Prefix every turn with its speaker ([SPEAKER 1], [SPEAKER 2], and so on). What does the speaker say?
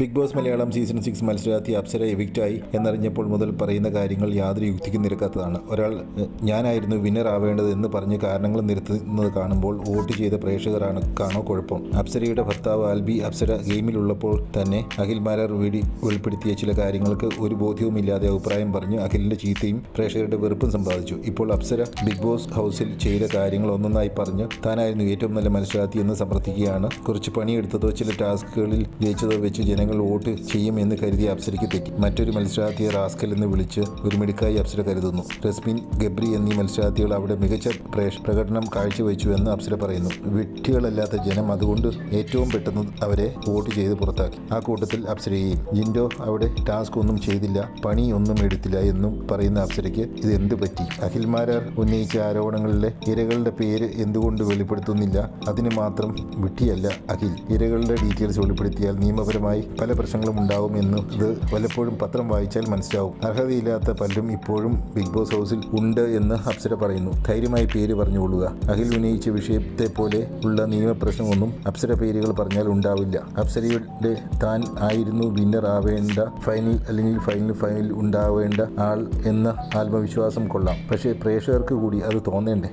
[SPEAKER 1] Bigg Boss Malayalam season six മത്സരാർത്ഥി അപ്സര എവിക്റ്റായി എന്നറിഞ്ഞപ്പോൾ മുതൽ പറയുന്ന കാര്യങ്ങൾ യാതൊരു യുക്തിക്കും നിരക്കാത്തതാണ്. ഒരാൾ ഞാനായിരുന്നു വിന്നർ ആവേണ്ടത് എന്ന് പറഞ്ഞ് കാരണങ്ങൾ നിരത്തുന്നത് കാണുമ്പോൾ വോട്ട് ചെയ്ത പ്രേക്ഷകരാണ്. കാണോ കുഴപ്പം. അപ്സരയുടെ ഭർത്താവ് ആൽബി അപ്സര ഗെയിമിലുള്ളപ്പോൾ തന്നെ അഖിൽ മാരാർ വീടി വെളിപ്പെടുത്തിയ ചില കാര്യങ്ങൾക്ക് ഒരു ബോധ്യവുമില്ലാതെ അഭിപ്രായം പറഞ്ഞ് അഖിലിന്റെ ചീത്തയും പ്രേക്ഷകരുടെ വെറുപ്പും സമ്പാദിച്ചു. ഇപ്പോൾ അപ്സര ബിഗ് ബോസ് ഹൗസിൽ ചെയ്ത കാര്യങ്ങൾ ഒന്നൊന്നായി പറഞ്ഞ് താനായിരുന്നു ഏറ്റവും നല്ല മത്സരാർത്ഥി എന്ന് സമർത്ഥിക്കുകയാണ്. കുറച്ച് പണിയെടുത്തതോ ചില ടാസ്കുകളിൽ ജയിച്ചതോ വെച്ച് ജനങ്ങൾ വോട്ട് ചെയ്യുമെന്ന് കരുതിയ അപ്സരയ്ക്ക് തെറ്റി. മറ്റൊരു മത്സരാർത്ഥിയെ റാസ്കൽ എന്ന് വിളിച്ച് ഒരു മിടുക്കായി അപ്സര കരുതുന്നു. റസ്മിൻ ഗബ്രി എന്നീ മത്സരാർത്ഥികൾ അവിടെ മികച്ച പ്രകടനം പ്രകടനം കാഴ്ചവെച്ചുവെന്ന് അപ്സര പറയുന്നു. വിട്ടികളല്ലാത്ത ജനം അതുകൊണ്ട് ഏറ്റവും പെട്ടെന്ന് അവരെ വോട്ട് ചെയ്ത് പുറത്താക്കി. ആ കൂട്ടത്തിൽ അപ്സരയെയും ജിൻഡോ അവിടെ ടാസ്ക് ഒന്നും ചെയ്തില്ല പണി ഒന്നും എടുത്തില്ല എന്നും പറയുന്ന അപ്സരയ്ക്ക് ഇത് എന്ത് പറ്റി? അഖിൽമാരാർ ഉന്നയിച്ച ആരോപണങ്ങളിലെ ഇരകളുടെ പേര് എന്തുകൊണ്ട് വെളിപ്പെടുത്തുന്നില്ല? അതിന് മാത്രം വിട്ടിയല്ല അഖിൽ. ഇരകളുടെ ഡീറ്റെയിൽസ് വെളിപ്പെടുത്തിയാൽ നിയമപരമായി പല പ്രശ്നങ്ങളും ഉണ്ടാവും എന്ന് ഇത് പലപ്പോഴും പത്രം വായിച്ചാൽ മനസ്സിലാവും. അർഹതയില്ലാത്ത പലരും ഇപ്പോഴും ബിഗ് ബോസ് ഹൗസിൽ ഉണ്ട് എന്ന് അപ്സര പറയുന്നു. ധൈര്യമായി പേര് പറഞ്ഞുകൊള്ളുക. അഖിൽ ഉന്നയിച്ച വിഷയത്തെ പോലെ ഉള്ള നിയമപ്രശ്നമൊന്നും അപ്സര പേരുകൾ പറഞ്ഞാൽ ഉണ്ടാവില്ല. അപ്സരയുടെ താൻ ആയിരുന്നു വിന്നർ ആവേണ്ട ഫൈനൽ അല്ലെങ്കിൽ ഫൈനൽ ഫൈനൽ ഉണ്ടാവേണ്ട ആൾ എന്ന ആത്മവിശ്വാസം കൊള്ളാം. പക്ഷേ പ്രേക്ഷകർക്ക് കൂടി അത് തോന്നേണ്ടേ?